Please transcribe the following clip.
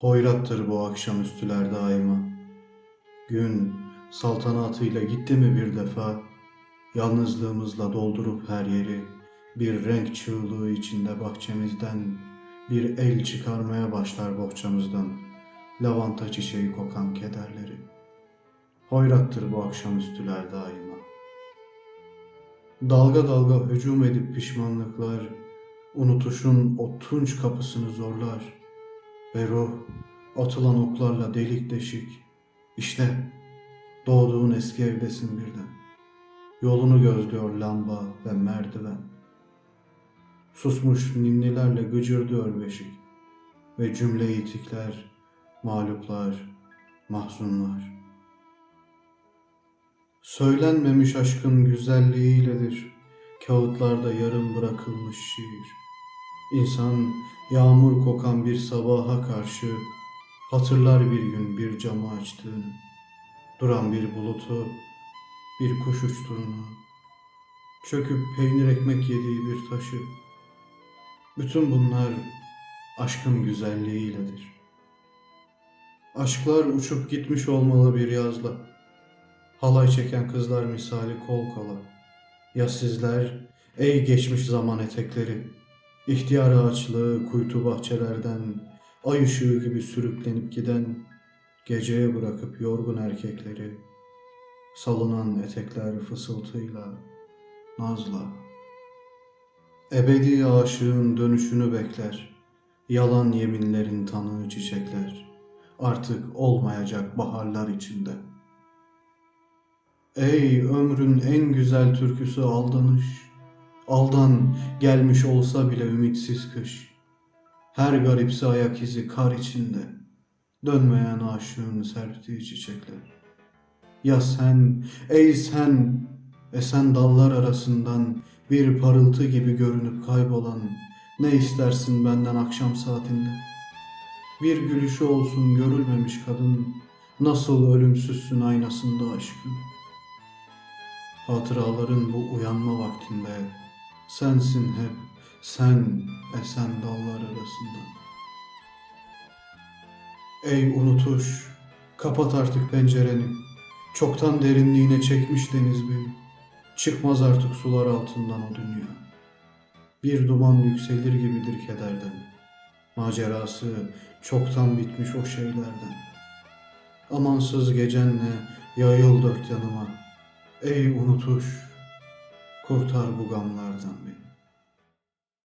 Hoyrattır bu akşamüstüler daima. Gün saltanatıyla gitti mi bir defa, yalnızlığımızla doldurup her yeri, bir renk çığlığı içinde bahçemizden, bir el çıkarmaya başlar bohçamızdan, lavanta çiçeği kokan kederleri. Hoyrattır bu akşamüstüler daima. Dalga dalga hücum edip pişmanlıklar, unutuşun o tunç kapısını zorlar ve ruh atılan oklarla delik deşik. İşte doğduğun eski evdesin birden. Yolunu gözlüyor lamba ve merdiven. Susmuş ninnilerle gıcırdıyor beşik ve cümle itikler, mağluplar, mahzunlar. Söylenmemiş aşkın güzelliğiyledir kağıtlarda yarım bırakılmış şiir. İnsan yağmur kokan bir sabaha karşı hatırlar bir gün bir camı açtığını, duran bir bulutu, bir kuş uçtuğunu, çöküp peynir ekmek yediği bir taşı. Bütün bunlar aşkın güzelliğiyledir. Aşklar uçup gitmiş olmalı bir yazla. Halay çeken kızlar misali kol kola. Ya sizler ey geçmiş zaman etekleri, ihtiyar ağaçlığı kuytu bahçelerden, ay ışığı gibi sürüklenip giden, geceye bırakıp yorgun erkekleri, salınan etekler fısıltıyla, nazla. Ebedi aşığın dönüşünü bekler, yalan yeminlerin tanığı çiçekler, artık olmayacak baharlar içinde.'' Ey ömrün en güzel türküsü aldanış. Aldan gelmiş olsa bile ümitsiz kış. Her garipsi ayak izi kar içinde. Dönmeyen aşığın serptiği çiçekler. Ya sen, ey sen, esen dallar arasından bir parıltı gibi görünüp kaybolan ne istersin benden akşam saatinde? Bir gülüşü olsun görülmemiş kadın, nasıl ölümsüzsün aynasında aşkın? Hatıraların bu uyanma vaktinde sensin hep sen esen dallar arasında. Ey unutuş, kapat artık pencereni. Çoktan derinliğine çekmiş deniz beni. Çıkmaz artık sular altından o dünya. Bir duman yükselir gibidir kederden. Macerası çoktan bitmiş o şeylerden. Amansız gecenle yayıl dört yanıma. Ey unutuş, kurtar bu gamlardan beni.